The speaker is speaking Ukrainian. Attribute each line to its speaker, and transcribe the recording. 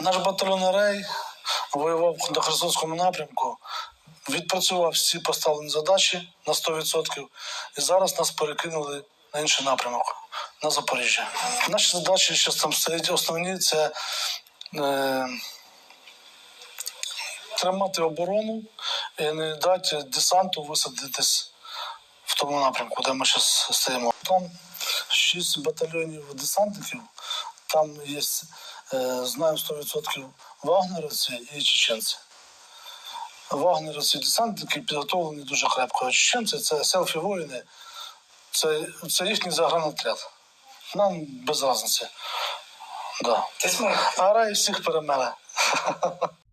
Speaker 1: Наш батальйон Арей воював на Херсонському напрямку, відпрацював всі поставлені задачі на 100%, і зараз нас перекинули на інший напрямок, на Запоріжжя. Наші задачі, що там стоять основні, це е, тримати оборону і не дати десанту висадитись в тому напрямку, де ми зараз стоїмо. Там шість батальйонів десантників, там є, знаю 100% вагнерівці і чеченці. Вагнерівці і десантники підготовлені дуже крепко. А чеченці це селфі-воїни, це, це їхній загранотряд. Нам без різниці. Да. А рай всіх перемеле.